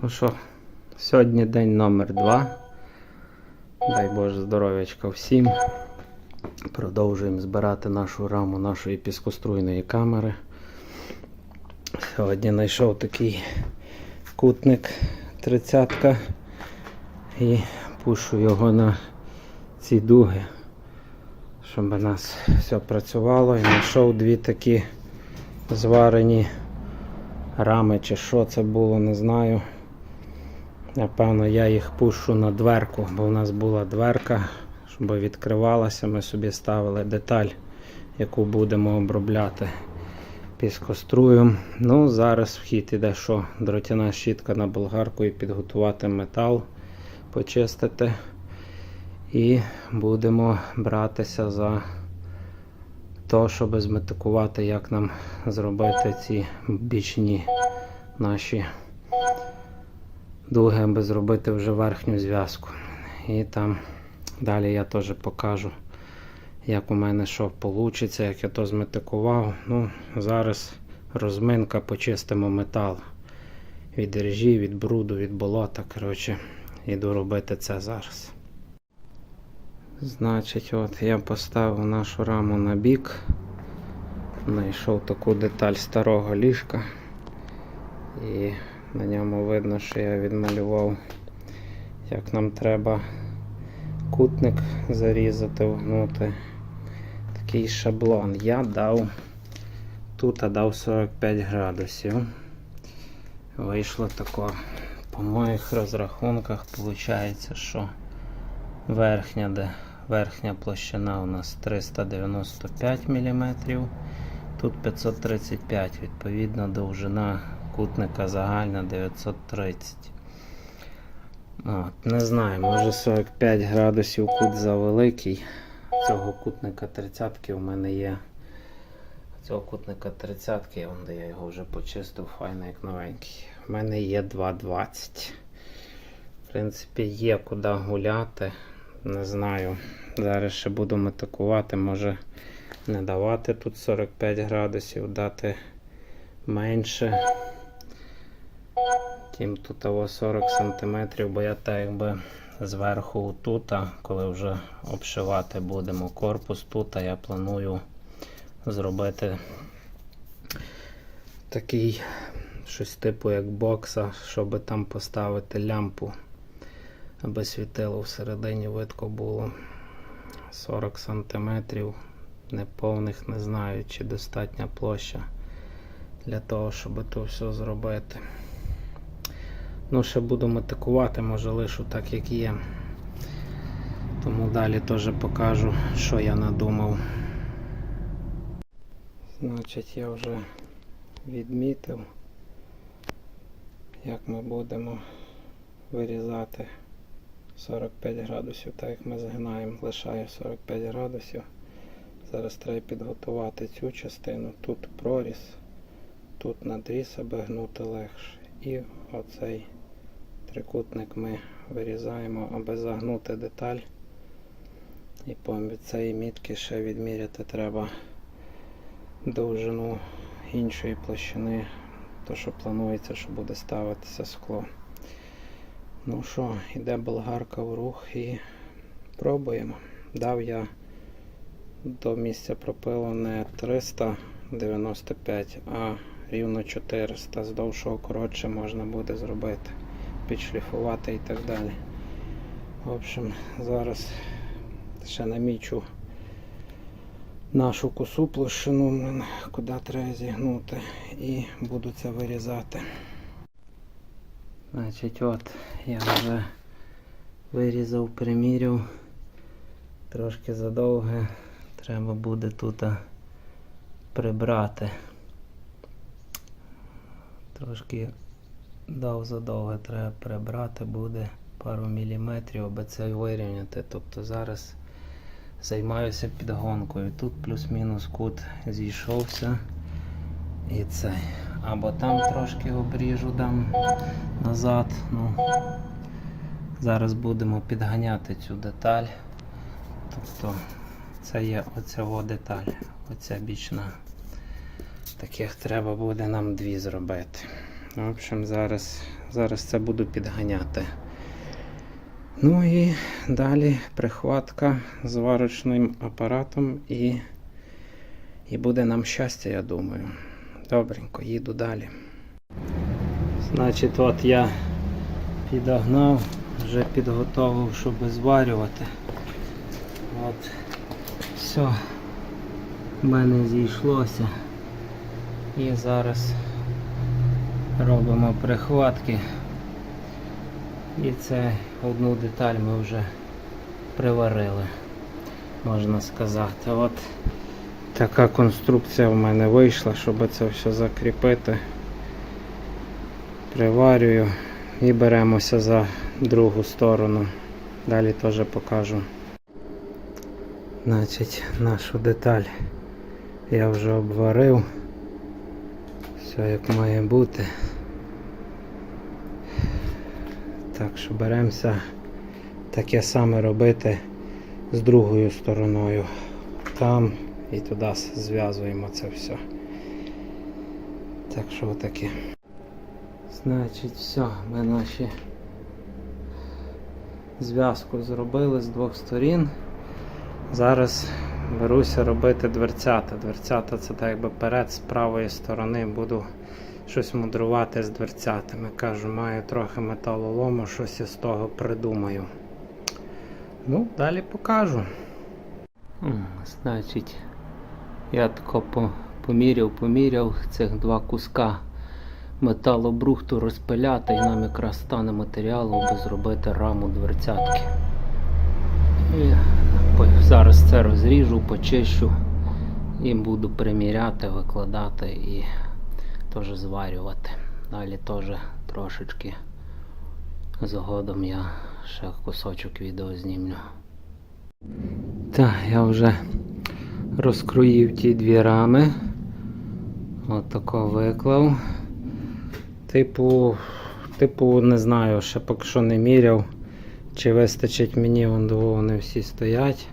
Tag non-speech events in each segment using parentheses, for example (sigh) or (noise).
Ну що, сьогодні день номер два. Дай Боже здоров'ячка всім. Продовжуємо збирати нашу раму нашої піскоструйної камери. Сьогодні знайшов такий кутник 30 і пушу його на ці дуги, щоб у нас все працювало. І знайшов дві такі зварені рами чи що це було, не знаю. Напевно, я їх пушу на дверку, бо в нас була дверка, щоб відкривалася, ми собі ставили деталь, яку будемо обробляти піскоструєм. Ну, зараз в хід іде що? Дротяна щітка на болгарку і підготувати метал, почистити. І будемо братися за то, щоб зметикувати, як нам зробити ці бічні наші дуги, аби зробити вже верхню зв'язку. І там далі я теж покажу, як у мене що вийде, як я то зметикував. Ну, зараз розминка, почистимо метал від режі, від бруду, від болота. Коротше, іду робити це зараз. Значить, от я поставив нашу раму на бік. Знайшов таку деталь старого ліжка. І на ньому видно, що я відмалював, як нам треба кутник зарізати, вгнути. Такий шаблон. Я дав тут дав 45 градусів. Вийшло тако. По моїх розрахунках виходить, що верхня, де верхня площина у нас 395 мм, тут 535 відповідно довжина кутника загальна 930. От, не знаю, може 45 градусів кут завеликий. Цього кутника 30 у мене є. Цього кутника 30 вон де я його вже почистив, файно як новенький. У мене є 2,20. В принципі, є куди гуляти. Не знаю. Зараз ще буду метикувати, може не давати тут 45 градусів, дати менше. Тім тут того 40 см, бо я так якби зверху тут, коли вже обшивати будемо корпус тут, я планую зробити такий щось типу як бокса, щоб там поставити лямпу, аби світило всередині видко було 40 см, неповних, не знаю, чи достатня площа для того, щоб то все зробити. Ну, ще буду метикувати, може лишу так, як є. Тому далі теж покажу, що я надумав. Значить, я вже відмітив, як ми будемо вирізати 45 градусів, так як ми згинаємо, лишаю 45 градусів. Зараз треба підготувати цю частину. Тут проріз, тут надріз, аби гнути легше. І оцей трикутник ми вирізаємо, аби загнути деталь. І по цієї мітки ще відміряти треба довжину іншої площини, то що планується, що буде ставитися скло. Ну що, йде болгарка в рух і пробуємо. Дав я до місця пропилу не 395, а рівно 400. З коротше можна буде зробити, підшліфувати і так далі. В общем, зараз ще намічу нашу косу площину, куди треба зігнути, і буду це вирізати. Значить, от я вже вирізав, приміряв, трошки задовге, треба буде тут прибрати. Трошки дав задовго треба прибрати, буде пару міліметрів, аби це вирівняти. Тобто зараз займаюся підгонкою. Тут плюс-мінус кут зійшовся. І цей. Або там трошки обріжу дам назад. Ну, Зараз будемо підганяти цю деталь. Тобто це є оця деталь, оця бічна. Таких треба буде нам дві зробити. В общем, зараз, зараз це буду підганяти. Ну і далі прихватка з варочним апаратом і, і буде нам щастя, я думаю. Добренько, їду далі. Значить, от я підогнав, вже підготовив, щоб зварювати. От, все, в мене зійшлося. І зараз робимо прихватки. І це одну деталь ми вже приварили, можна сказати. От така конструкція в мене вийшла, щоб це все закріпити. Приварюю і беремося за другу сторону. Далі теж покажу. Значить, нашу деталь я вже обварив. Все як має бути. Так що беремося таке саме робити з другою стороною. Там і туди зв'язуємо це все. Так що отаке. Значить, все, ми наші зв'язку зробили з двох сторін. Зараз беруся робити дверцята. Дверцята це так якби перед з правої сторони буду щось мудрувати з дверцятами. Кажу, маю трохи металолому, щось із того придумаю. Ну, далі покажу. Значить, я тако поміряв, поміряв цих два куска металобрухту розпиляти і нам якраз стане матеріалу, аби зробити раму дверцятки. І зараз це розріжу, почищу і буду приміряти, викладати і теж зварювати. Далі теж трошечки згодом я ще кусочок відео знімлю. Так, я вже розкроїв ті дві рами. От тако виклав. Типу, типу, не знаю, ще поки що не міряв. Чи вистачить мені, вон до вони всі стоять.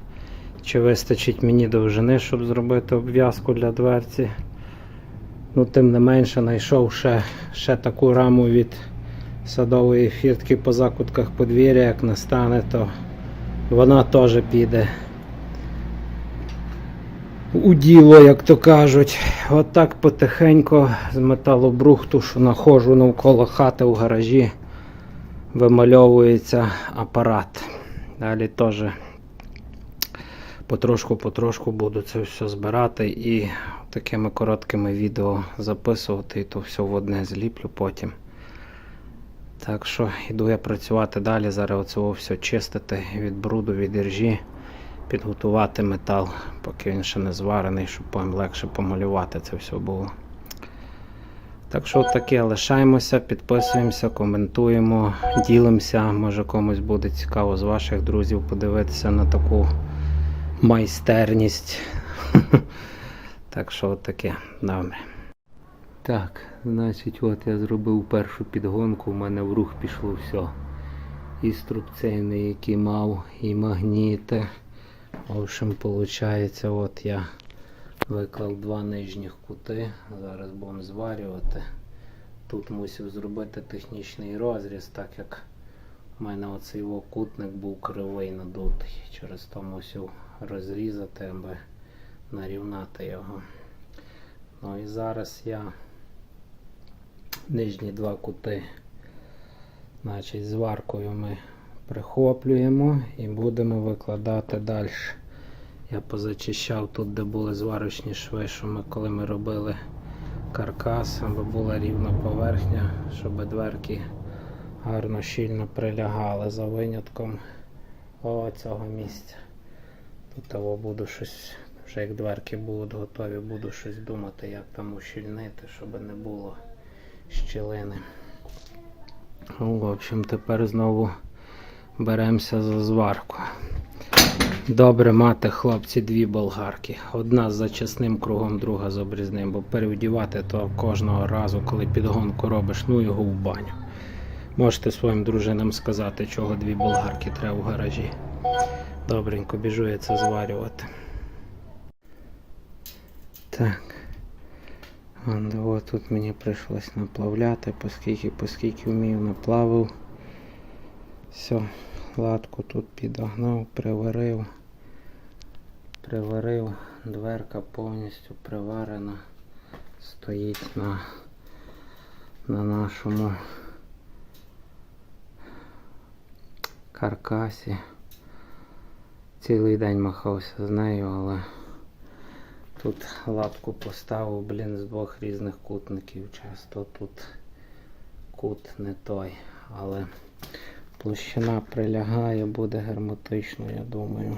Чи вистачить мені довжини, щоб зробити обв'язку для дверці. Ну, тим не менше, знайшов ще, ще таку раму від садової фіртки по закутках подвір'я, як настане, то вона теж піде у діло, як то кажуть. Отак потихеньку з металобрухту, що находжу навколо хати в гаражі, вимальовується апарат. Далі теж потрошку-потрошку буду це все збирати і такими короткими відео записувати, і то все в одне зліплю потім. Так що йду я працювати далі. Зараз оцього все чистити від бруду, від іржі, підготувати метал, поки він ще не зварений, щоб легше помалювати це все було. Так що таке, лишаємося, підписуємося, коментуємо, ділимося. Може комусь буде цікаво з ваших друзів подивитися на таку майстерність. (laughs) Так що таке, добре. Так, значить, от я зробив першу підгонку, в мене в рух пішло все. І струбцейний, який мав, і магніти. В общем, виходить, от я виклав два нижніх кути. Зараз будемо зварювати. Тут мусив зробити технічний розріз, так як у мене оцей кутник був кривий надутий. Через то мусив розрізати, аби нарівнати його. Ну і зараз я нижні два кути, значить, зваркою ми прихоплюємо і будемо викладати далі. Я позачищав тут, де були зварочні шви, що ми, коли ми робили каркас, аби була рівна поверхня, щоб дверки гарно щільно прилягали за винятком о, цього місця. Тут того буду щось, вже як дверки будуть готові, буду щось думати, як там ущільнити, щоб не було щілини. Ну, в общем, тепер знову беремося за зварку. Добре мати, хлопці, дві болгарки. Одна з зачисним кругом, друга з обрізним, бо перевдівати то кожного разу, коли підгонку робиш, ну його в баню. Можете своїм дружинам сказати, чого дві болгарки треба в гаражі. Добренько, біжу я це зварювати. Так. От тут мені прийшлось наплавляти, оскільки, оскільки вмію наплавив. Все, латку тут підогнав, приварив. Приварив, дверка повністю приварена. Стоїть на, на нашому каркасі. Цілий день махався з нею, але тут лапку поставив, блін, з двох різних кутників. Часто тут кут не той, але площина прилягає, буде герметично, я думаю.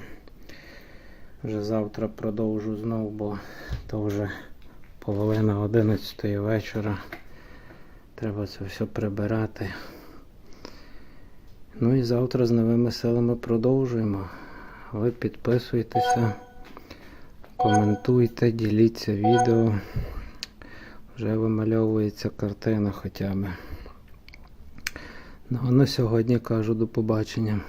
Вже завтра продовжу знов, бо то вже половина 11 вечора. Треба це все прибирати. Ну і завтра з новими силами продовжуємо. Ви підписуйтеся, коментуйте, діліться відео. Вже вимальовується картина хоча б. Ну а на сьогодні кажу до побачення.